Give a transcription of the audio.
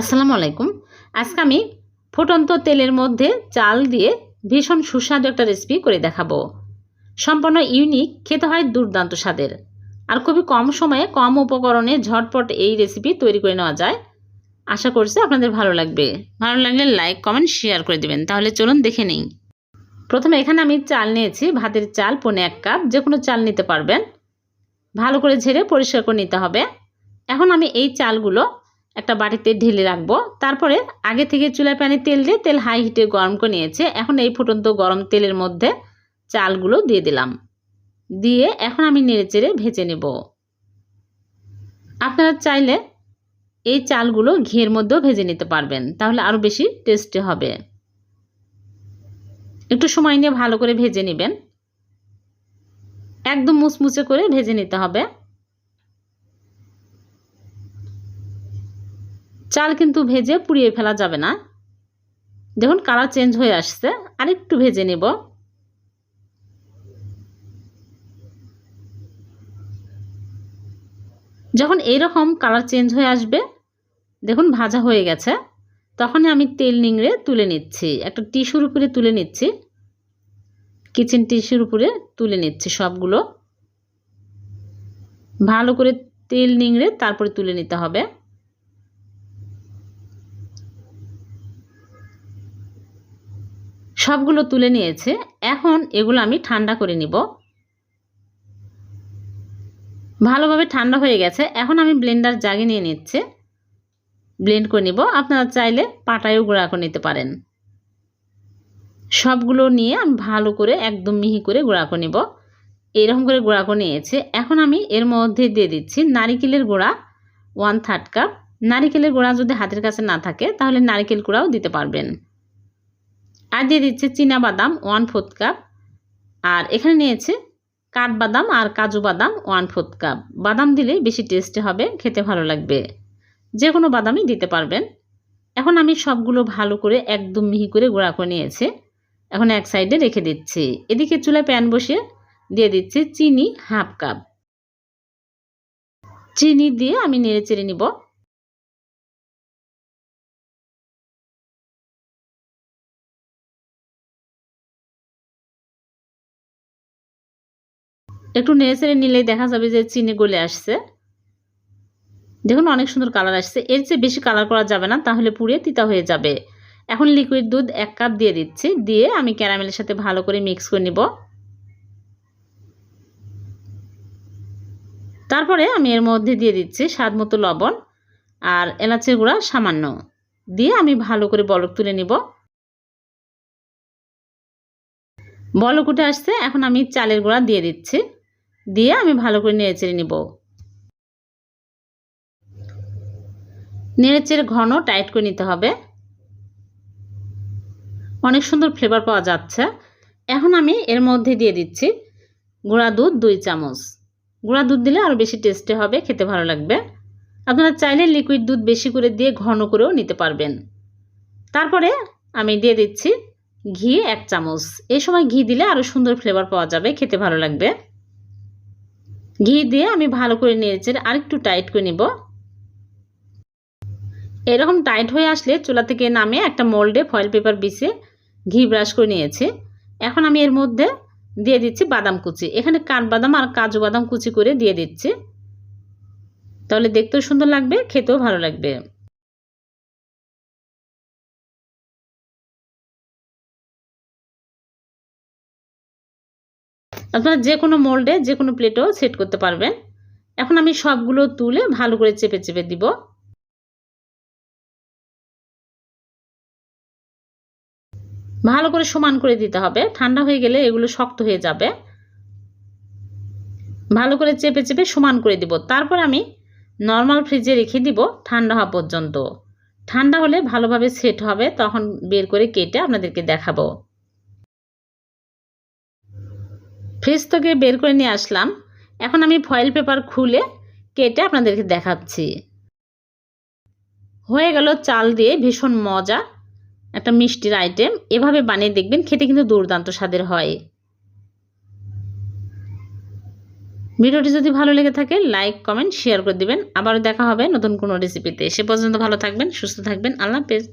আসসালামু আলাইকুম। আজকে আমি ফুটন্ত তেলের মধ্যে চাল দিয়ে ভীষণ সুস্বাদু একটা রেসিপি করে দেখাবো। সম্পূর্ণ ইউনিক খেতে হয় দুর্দান্ত স্বাদের। আর খুবই কম সময়ে, কম উপকরণে ঝটপট এই রেসিপি তৈরি করে নেওয়া যায়। আশা করছি আপনাদের ভালো লাগবে। ভালো লাগলে লাইক কমেন্ট শেয়ার করে দিবেন। তাহলে চলুন দেখে নিই। প্রথমে এখানে আমি চাল নিয়েছি। ভাতের চাল, পনে এক কাপ যে কোনো চাল নিতে পারবেন। ভালো করে ঝেড়ে পরিষ্কার করে নিতে হবে। এখন আমি এই চালগুলো একটা বাটিতে ঢেলে রাখব। তারপরে আগে থেকে চুলায় প্যানে তেল দিয়ে তেল হাই হিটে গরম করে নিয়েছে। এখন এই ফুটন্ত গরম তেলের মধ্যে চালগুলো দিয়ে দিলাম। দিয়ে এখন আমি নেড়েচেড়ে ভেজে নেব। আপনারা চাইলে এই চালগুলো ঘিয়ের মধ্যেও ভেজে নিতে পারবেন, তাহলে আরও বেশি টেস্টি হবে। একটু সময় নিয়ে ভালো করে ভেজে নেবেন। একদম মুচমুচে করে ভেজে নিতে হবে। চাল কিন্তু ভেজে পুড়িয়ে ফেলা যাবে না। দেখুন কালার চেঞ্জ হয়ে আসছে। আরেকটু ভেজে নেব। যখন এইরকম কালার চেঞ্জ হয়ে আসবে, দেখুন ভাজা হয়ে গেছে। তখনই আমি তেল নিংড়ে তুলে নিচ্ছি। একটা টিস্যুর উপরে তুলে নিচ্ছি। কিচেন টিস্যুর উপরে তুলে নিচ্ছি সবগুলো। ভালো করে তেল নিংড়ে তারপরে তুলে নিতে হবে। সবগুলো তুলে নিয়েছে। এখন এগুলো আমি ঠান্ডা করে নিব। ভালোভাবে ঠান্ডা হয়ে গেছে। এখন আমি ব্লেন্ডার জাগে নিয়ে নিচ্ছে। ব্লেন্ড করে নিব। আপনারা চাইলে পাটায়ও গুঁড়া করে নিতে পারেন। সবগুলো নিয়ে আমি ভালো করে, একদম মিহি করে গুঁড়া করে নিব। এইরকম করে গুঁড়া করে নিয়েছে। এখন আমি এর মধ্যে দিয়ে দিচ্ছি নারিকেলের গুঁড়া ওয়ান থার্ড কাপ নারিকেলের গুঁড়া যদি হাতের কাছে না থাকে, তাহলে নারিকেল গুঁড়াও দিতে পারবেন। আর দিয়ে দিচ্ছে চীনা বাদাম ওয়ান ফোর্থ কাপ আর এখানে নিয়েছে কাঠবাদাম আর কাজু বাদাম ওয়ান ফোর্থ কাপ বাদাম দিলে বেশি টেস্টি হবে, খেতে ভালো লাগবে। যে কোনো বাদামই দিতে পারবেন। এখন আমি সবগুলো ভালো করে একদম মিহি করে গুঁড়া করে নিয়েছে। এখন এক সাইডে রেখে দিচ্ছি। এদিকে চুলায় প্যান বসিয়ে দিয়ে দিচ্ছি চিনি হাফ কাপ চিনি দিয়ে আমি নেড়ে চেড়ে নিব। একটু নেড়ে চেড়ে নিলেই দেখা যাবে যে চিনি গলে আসছে। দেখুন অনেক সুন্দর কালার আসছে। এর চেয়ে বেশি কালার করা যাবে না, তাহলে পুড়ে তিতা হয়ে যাবে। এখন লিকুইড দুধ এক কাপ দিয়ে দিচ্ছি। দিয়ে আমি ক্যারামেলের সাথে ভালো করে মিক্স করে নিব। তারপরে আমি এর মধ্যে দিয়ে দিচ্ছি স্বাদ মতো লবণ আর এলাচের গুঁড়া সামান্য। দিয়ে আমি ভালো করে বলক তুলে নিব। বলক উঠে আসছে। এখন আমি চালের গুঁড়া দিয়ে দিচ্ছি। দিয়ে আমি ভালো করে নেড়ে চেড়ে নিব। নেড়ে চেড়ে ঘন টাইট করে নিতে হবে। অনেক সুন্দর ফ্লেভার পাওয়া যাচ্ছে। এখন আমি এর মধ্যে দিয়ে দিচ্ছি গুঁড়া দুধ দুই চামচ। গুঁড়া দুধ দিলে আরও বেশি টেস্টে হবে, খেতে ভালো লাগবে। আপনারা চাইলে লিকুইড দুধ বেশি করে দিয়ে ঘন করেও নিতে পারবেন। তারপরে আমি দিয়ে দিচ্ছি ঘি এক চামচ। এই সময় ঘি দিলে আরও সুন্দর ফ্লেভার পাওয়া যাবে, খেতে ভালো লাগবে। ঘি দিয়ে আমি ভালো করে নিয়েছি আরেকটু টাইট করে নিব। এরকম টাইট হয়ে আসলে চুলা থেকে নামে একটা মোল্ডে ফয়েল পেপার বিছে ঘি ব্রাশ করে নিয়েছি। এখন আমি এর মধ্যে দিয়ে দিচ্ছি বাদাম কুচি। এখানে কাঠবাদাম আর কাজু বাদাম কুচি করে দিয়ে দিচ্ছি। তাহলে দেখতেও সুন্দর লাগবে, খেতেও ভালো লাগবে। আপনারা যে কোনো মোল্ডে যে কোনো প্লেটেও সেট করতে পারবেন। এখন আমি সবগুলো তুলে ভালো করে চেপে চেপে দিব। ভালো করে সমান করে দিতে হবে। ঠান্ডা হয়ে গেলে এগুলো শক্ত হয়ে যাবে। ভালো করে চেপে চেপে সমান করে দিব। তারপর আমি নর্মাল ফ্রিজে রেখে দিব ঠান্ডা হওয়া পর্যন্ত। ঠান্ডা হলে ভালোভাবে সেট হবে, তখন বের করে কেটে আপনাদেরকে দেখাবো। ফ্রিজ থেকে বের করে নিয়ে আসলাম। এখন আমি ফয়েল পেপার খুলে কেটে আপনাদেরকে দেখাচ্ছি। হয়ে গেল চাল দিয়ে ভীষণ মজা, একটা মিষ্টির আইটেম এভাবে বানিয়ে দেখবেন খেতে কিন্তু দুর্দান্ত স্বাদের হয়। ভিডিওটি যদি ভালো লেগে থাকে লাইক কমেন্ট শেয়ার করে দিবেন। আবারও দেখা হবে নতুন কোনো রেসিপিতে সে পর্যন্ত ভালো থাকবেন, সুস্থ থাকবেন। আল্লাহ হাফেজ।